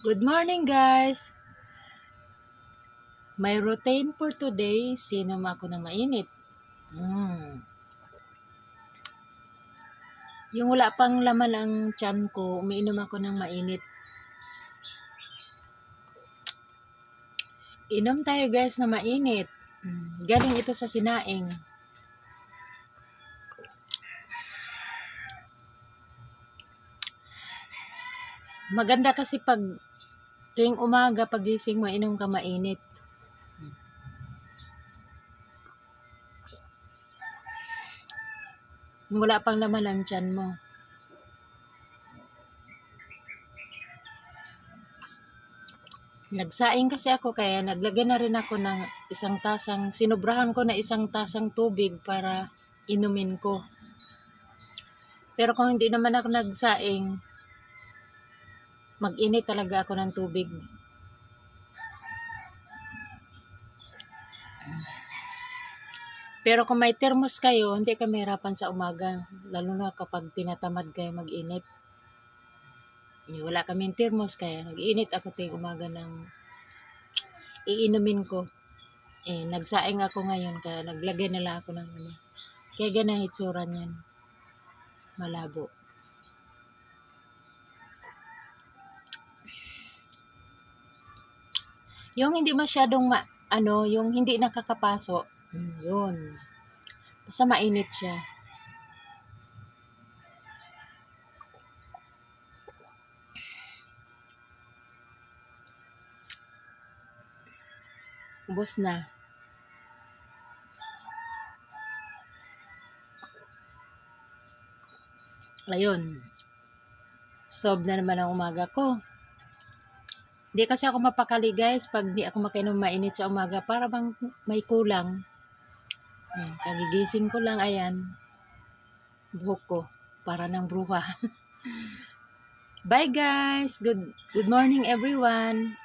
Good morning, guys! My routine for today, sinom ako na mainit. Mm. Yung wala pang laman ang tiyan ko, umiinom ako ng mainit. Inom tayo guys na mainit. Mm. Galing ito sa sinaing. Maganda kasi pag tuwing umaga pagising mo, inom ka mainit. Wala pang laman ang tiyan mo. Nagsaing kasi ako kaya naglagay na rin ako ng isang tasang, sinubrahan ko na isang tasang tubig para inumin ko. Pero kung hindi naman ako nagsaing, mag-init talaga ako ng tubig. Pero kung may thermos kayo, hindi ka mahirapan sa umaga. Lalo na kapag tinatamad kayo mag-init. Wala kaming thermos kaya nag-init ako ting umaga ng iinumin ko. Eh, nagsaing ako ngayon kaya naglagay na lang ako ng ano. Kaya ganang itsura niyan. Malabo. Yung hindi masyadong ma, ano, yung hindi nakakapaso. Yun. Basta mainit siya. Ubus na. Ayun. Sob na naman ang umaga ko. Di kasi ako mapakali guys pag di ako makainom mainit sa umaga para bang may kulang. Hmm, kagigising ko lang ayan. Buhok ko para ng bruha. Bye guys. Good good morning everyone.